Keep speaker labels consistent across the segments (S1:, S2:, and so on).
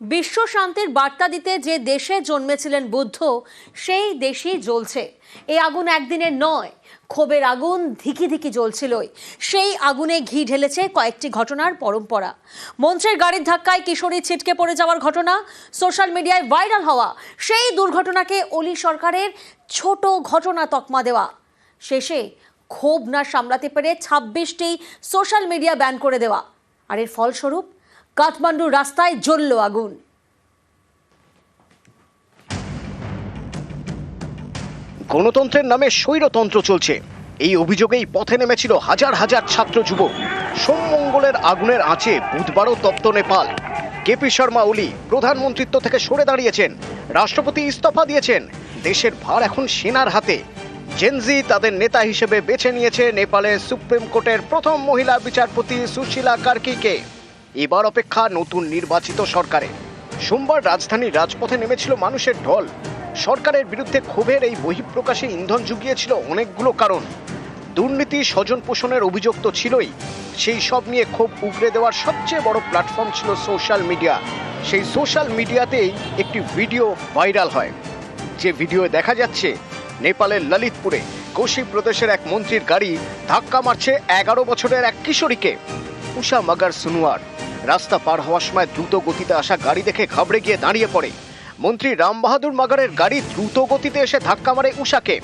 S1: বিশ্ব শান্তির বার্তা দিতে যে দেশে জন্মেছিলেন বুদ্ধ, সেই দেশই জ্বলছে। এই আগুন একদিনের নয়, ক্ষোভের আগুন ধিকি ধিকি জ্বলছিলই। সেই আগুনে ঘি ঢেলেছে কয়েকটি ঘটনার পরম্পরা। মঞ্চের গাড়ির ধাক্কায় কিশোরী ছিটকে পড়ে যাওয়ার ঘটনা, সোশ্যাল মিডিয়ায় ভাইরাল হওয়া, সেই দুর্ঘটনাকে অলি সরকারের ছোট ঘটনা তকমা দেওয়া। শেষে ক্ষোভ না সামলাতে পেরে ছাব্বিশটি সোশ্যাল মিডিয়া ব্যান করে দেওয়া। আর এর ফলস্বরূপ কাঠমান্ডুর রাস্তায় জ্বলল আগুন।
S2: গণতন্ত্রের নামে স্বৈরতন্ত্র চলছে। এই অভিযোগেই পথে নেমেছিল হাজার হাজার ছাত্র যুবক। সোমমঙ্গলের আগুনের আঁচে বুধবারও তপ্ত নেপাল। কেপি শর্মা ওলি প্রধানমন্ত্রিত্ব থেকে সরে দাঁড়িয়েছেন। রাষ্ট্রপতি ইস্তফা দিয়েছেন। দেশের ভার এখন সেনার হাতে। জেনজি তাদের নেতা হিসেবে বেছে নিয়েছে নেপালের সুপ্রিম কোর্টের প্রথম মহিলা বিচারপতি সুশীলা কার্কিকে। এবার অপেক্ষা নতুন নির্বাচিত সরকারে। সোমবার রাজধানীর রাজপথে নেমেছিল মানুষের ঢল। সরকারের বিরুদ্ধে ক্ষোভের এই বহিঃপ্রকাশে ইন্ধন জুগিয়েছিল অনেকগুলো কারণ। দুর্নীতি, স্বজন পোষণের অভিযোগ তো ছিলই। সেই সব নিয়ে ক্ষোভ উগরে দেওয়ার সবচেয়ে বড় প্ল্যাটফর্ম ছিল সোশ্যাল মিডিয়া। সেই সোশ্যাল মিডিয়াতেই একটি ভিডিও ভাইরাল হয়। যে ভিডিও দেখা যাচ্ছে, নেপালের ললিতপুরে কোশি প্রদেশের এক মন্ত্রীর গাড়ি ধাক্কা মারছে এগারো বছরের এক কিশোরীকে। উষা মাগার সুনুয়ার। রাস্তা পার হওয়ার সময় দ্রুত গতিতে আসা গাড়ি দেখে ঘাবড়ে গিয়ে দাঁড়িয়ে পড়ে। মন্ত্রী রাম বাহাদুর মাগারের গাড়ি দ্রুত গতিতে এসে ধাক্কা মারে উষাকে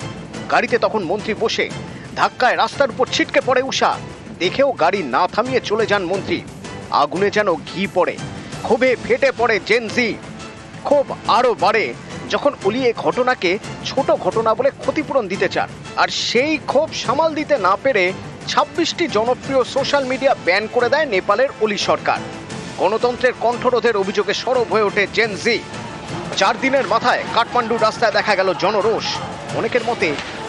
S2: গাড়িতে তখন মন্ত্রী বসে। ধাক্কায় রাস্তার উপর ছিটকে পড়ে উষা দেখেও গাড়ি না থামিয়ে চলে যান মন্ত্রী। আগুনে যেন ঘি পড়ে। ক্ষোভে ফেটে পড়ে জেনজি ক্ষোভ আরও বাড়ে। যখন অলি এই ঘটনাকে ছোট ঘটনা বলে ক্ষতিপূরণ দিতে চান, আর সেই ক্ষোভ সামাল দিতে না পেরে ছাব্বিশটি জনপ্রিয় সোশ্যাল মিডিয়া ব্যান করে দেয় নেপালের অলি সরকার। গণতন্ত্রের কণ্ঠরোধের অভিযোগে সরব হয়ে ওঠে জেনজি চার দিনের মাথায় কাঠমান্ডু রাস্তায় দেখা গেল জনরোষ। অনেকের মতে,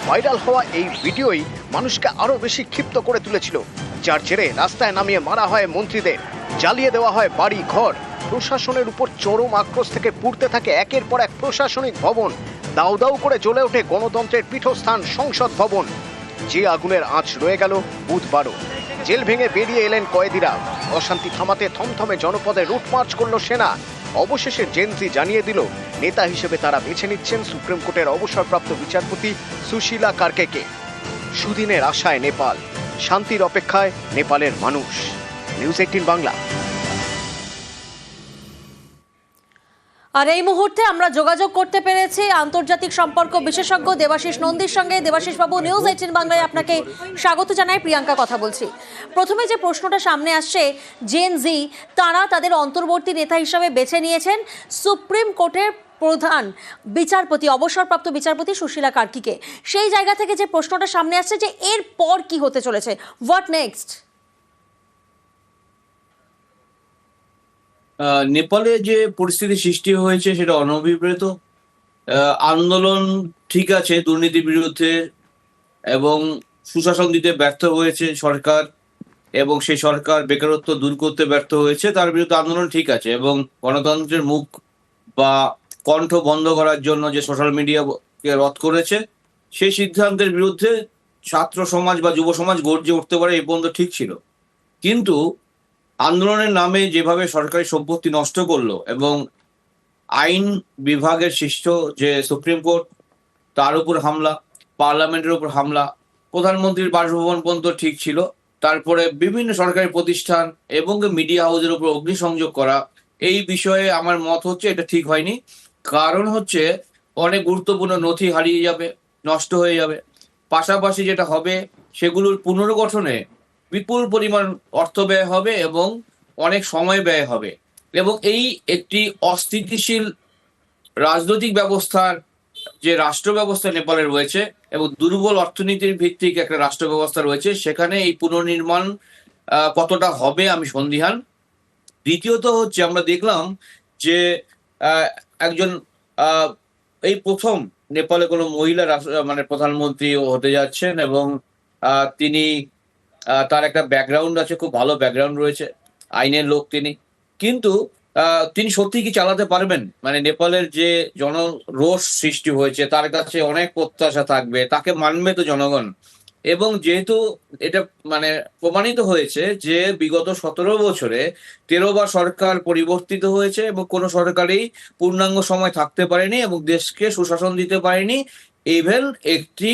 S2: ভাইরাল হওয়া এই ভিডিওই মানুষকে আরও বেশি ক্ষিপ্ত করে তুলেছিল। যার জেরে রাস্তায় নামিয়ে মারা হয় মন্ত্রীদের। জ্বালিয়ে দেওয়া হয় বাড়ি, ঘর। প্রশাসনের উপর চরম আক্রোশ থেকে পুড়তে থাকে একের পর এক প্রশাসনিক ভবন। দাউ দাউ করে জ্বলে ওঠে গণতন্ত্রের পীঠস্থান সংসদ ভবন। যে আগুনের আঁচ রয়ে গেল, বুধবারও। জেল ভেঙে বেরিয়ে এলেন কয়েদিরা। অশান্তি থামাতে থমথমে জনপদে রুট মার্চ করল সেনা। অবশেষে জেনজি জানিয়ে দিল, নেতা হিসেবে তারা বেছে নিচ্ছেন সুপ্রিম কোর্টের অবসরপ্রাপ্ত বিচারপতি সুশীলা কার্কেকে। সুদিনের আশায় নেপাল, শান্তির অপেক্ষায় নেপালের মানুষ। News eighteen Bangla.
S1: আর এই মুহূর্তে আমরা যোগাযোগ করতে পেরেছি আন্তর্জাতিক সম্পর্ক বিশেষজ্ঞ দেবাশিস নন্দীর সঙ্গে। দেবাশিস বাবু নিউজ এইটিন বাংলায় আপনাকে স্বাগত জানাই প্রিয়াঙ্কা কথা বলছি। প্রথমে যে প্রশ্নটা সামনে আসছে জেন জি তারা তাদের অন্তর্বর্তী নেতা হিসাবে বেছে নিয়েছেন সুপ্রিম কোর্টের প্রধান বিচারপতি অবসরপ্রাপ্ত বিচারপতি সুশীলা কার্কিকে। সেই জায়গা থেকে যে প্রশ্নটা সামনে আসছে যে এর পর কি হতে চলেছে। হোয়াট নেক্সট
S3: নেপালে যে পরিস্থিতি সৃষ্টি হয়েছে সেটা অনভিপ্রেত। আন্দোলন ঠিক আছে, দুর্নীতির বিরুদ্ধে এবং সুশাসন দিতে ব্যর্থ হয়েছে সরকার এবং সেই সরকার বেকারত্ব দূর করতে ব্যর্থ হয়েছে, তার বিরুদ্ধে আন্দোলন ঠিক আছে এবং গণতন্ত্রের মুখ বা কণ্ঠ বন্ধ করার জন্য যে সোশ্যাল মিডিয়াকে রদ করেছে, সেই সিদ্ধান্তের বিরুদ্ধে ছাত্র সমাজ বা যুব সমাজ গর্জে উঠতে পারে, এই পর্যন্ত ঠিক ছিল। কিন্তু আন্দোলনের নামে যেভাবে সরকারি সম্পত্তি নষ্ট করল এবং আইন বিভাগের সৃষ্ট যে সুপ্রিম কোর্ট, তার উপর হামলা, পার্লামেন্টের উপর হামলা, প্রধানমন্ত্রীর বাসভবন পর্যন্ত ঠিক ছিল। তারপরে বিভিন্ন সরকারি প্রতিষ্ঠান এবং মিডিয়া হাউসের উপর অগ্নিসংযোগ করা, এই বিষয়ে আমার মত হচ্ছে এটা ঠিক হয়নি। কারণ হচ্ছে অনেক গুরুত্বপূর্ণ নথি হারিয়ে যাবে, নষ্ট হয়ে যাবে। পাশাপাশি যেটা হবে, সেগুলোর পুনর্গঠনে বিপুল পরিমাণ অর্থ ব্যয় হবে এবং অনেক সময় ব্যয় হবে। এবং এই একটি অস্থিতিশীল রাজনৈতিক ব্যবস্থার যে রাষ্ট্র ব্যবস্থা নেপালে রয়েছে এবং দুর্বল অর্থনীতির ভিত্তিক একটা রাষ্ট্র ব্যবস্থা রয়েছে, সেখানে এই পুনর্নির্মাণ কতটা হবে আমি সন্দিহান। দ্বিতীয়ত হচ্ছে আমরা দেখলাম যে একজন এই প্রথম নেপালে কোনো মহিলা মানে প্রধানমন্ত্রী হতে যাচ্ছেন এবং তিনি তার একটা ব্যাকগ্রাউন্ড আছে, খুব ভালো ব্যাকগ্রাউন্ড রয়েছে, আইনের লোক তিনি। কিন্তু তিনি সত্যি কি চালাতে পারবেন? মানে নেপালের যে জনরোষ সৃষ্টি হয়েছে, তার কাছে অনেক প্রত্যাশা থাকবে, তাকে মানবে তো জনগণ। এবং যেহেতু এটা মানে প্রমাণিত হয়েছে যে বিগত সতেরো বছরে তেরো বার সরকার পরিবর্তিত হয়েছে এবং কোনো সরকারই পূর্ণাঙ্গ সময় থাকতে পারেনি এবং দেশকে সুশাসন দিতে পারেনি ইভেন একটি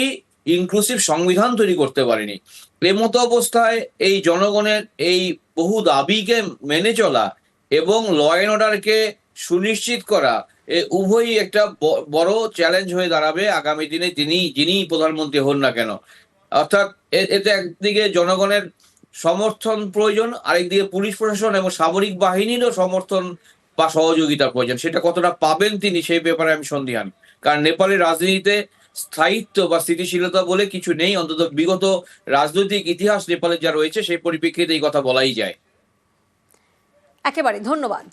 S3: ইনক্লুসিভ সংবিধান তৈরি করতে পারেনি। এই মতো অবস্থায় এই জনগণের এই বহু দাবিকে মেনে চলা এবং ল অ্যান্ড অর্ডারকে সুনিশ্চিত করা, এ উভয়ই একটা বড় চ্যালেঞ্জ হয়ে দাঁড়াবে আগামী দিনে তিনি, যিনি প্রধানমন্ত্রী হন না কেন। অর্থাৎ এতে একদিকে জনগণের সমর্থন প্রয়োজন, আরেকদিকে পুলিশ প্রশাসন এবং সামরিক বাহিনীরও সমর্থন বা সহযোগিতার প্রয়োজন। সেটা কতটা পাবেন তিনি সেই ব্যাপারে আমি সন্দিহান। কারণ নেপালের রাজনীতিতে স্থায়িত্ব বা স্থিতিশীলতা বলে কিছু নেই, অন্তত বিগত রাজনৈতিক ইতিহাস নেপালের যা রয়েছে, সেই পরিপ্রেক্ষিতে এই কথা বলাই যায়।
S1: একেবারে, ধন্যবাদ।